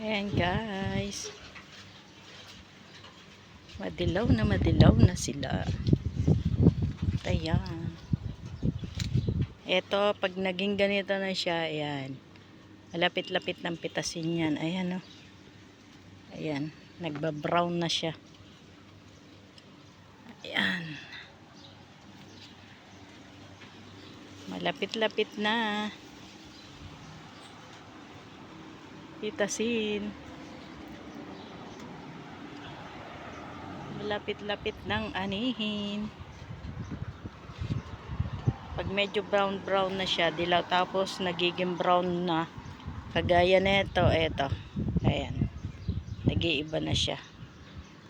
Ayan guys. Madilaw na madilaw na sila. Ayan. Ito, pag naging ganito na siya, ayan. Malapit-lapit ng pitasin yan. Ayan o. Ayan. Nagba-brown na siya. Ayan. Malapit-lapit na. Pitasin. Malapit-lapit ng anihin. Pag medyo brown-brown na siya, dilaw tapos nagiging brown na. Kagaya nito, eto. Ayan. Nag-iiba na siya.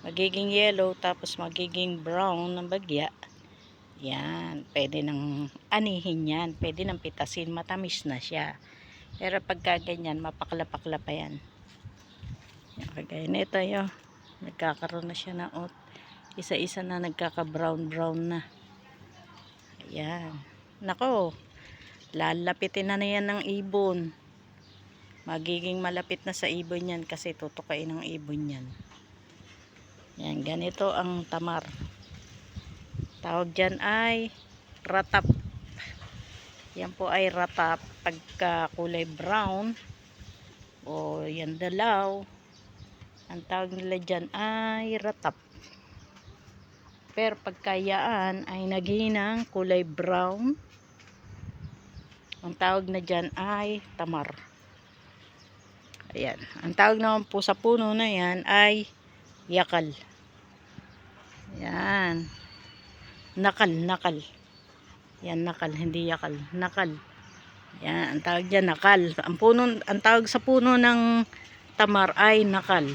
Magiging yellow tapos magiging brown ng bagya. Yan. Pwede nang anihin yan. Pwede nang pitasin. Matamis na siya. Pero pagka ganyan, mapakla-pakla pa yan. Yan, kagaya nito yun. Nagkakaroon na siya ng ot. Isa-isa na nagkaka-brown-brown na. Ayan. Nako. Lalapitin na na yan ng ibon. Magiging malapit na sa ibon yan kasi tutukain ng ibon yan. Yan. Ganito ang tamar. Tawag dyan ay ratap. Yan po ay ratap pagka kulay brown o yan dalaw. Ang tawag nila dyan ay ratap. Pero pagkayaan ay naginang kulay brown. Ang tawag na dyan ay tamar. Ayan. Ang tawag naman po sa puno na yan ay yakal. Yan. Nakal, nakal. Yan, nakal, hindi yakal. Nakal. Yan, ang tawag dyan, nakal. Ang, puno, ang tawag sa puno ng tamar ay nakal.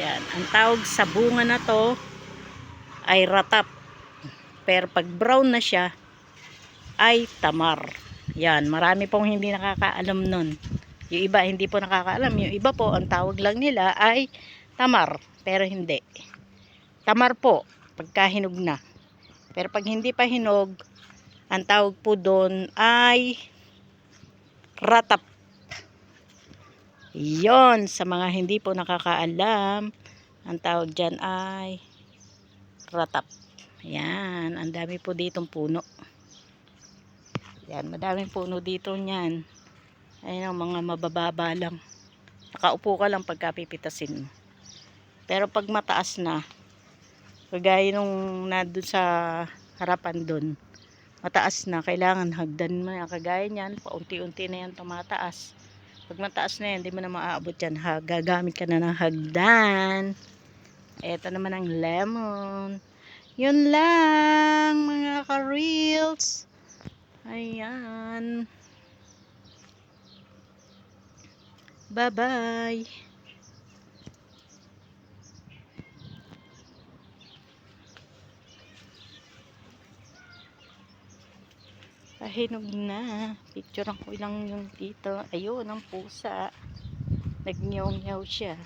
Yan, ang tawag sa bunga na to ay ratap. Pero pag brown na siya, ay tamar. Yan, marami pong hindi nakakaalam nun. Yung iba hindi po nakakaalam. Yung iba po, ang tawag lang nila ay tamar. Pero hindi. Tamar po, pagka hinog na. Pero pag hindi pa hinog, ang tawag po doon ay ratap. Yon sa mga hindi po nakakaalam, ang tawag dyan ay ratap. Yan, ang dami po ditong puno. Yan, madaming puno dito niyan. Ayun, mga mabababa lang. Nakaupo ka lang pagka pipitasin mo. Pero pag mataas na, kagaya nung nandun sa harapan dun, mataas na, kailangan hagdan mo na. Kagaya niyan, paunti-unti na yan tumataas. Pag mataas na yan, hindi mo na maaabot yan. Ha, gagamit ka na ng hagdan. Ito naman ang lemon. Yun lang, mga ka-reels. Ayan. Bye-bye. Pahinog na. Picturean ko lang yung dito. Ayun, ang pusa. Nag-nyaw-nyaw siya.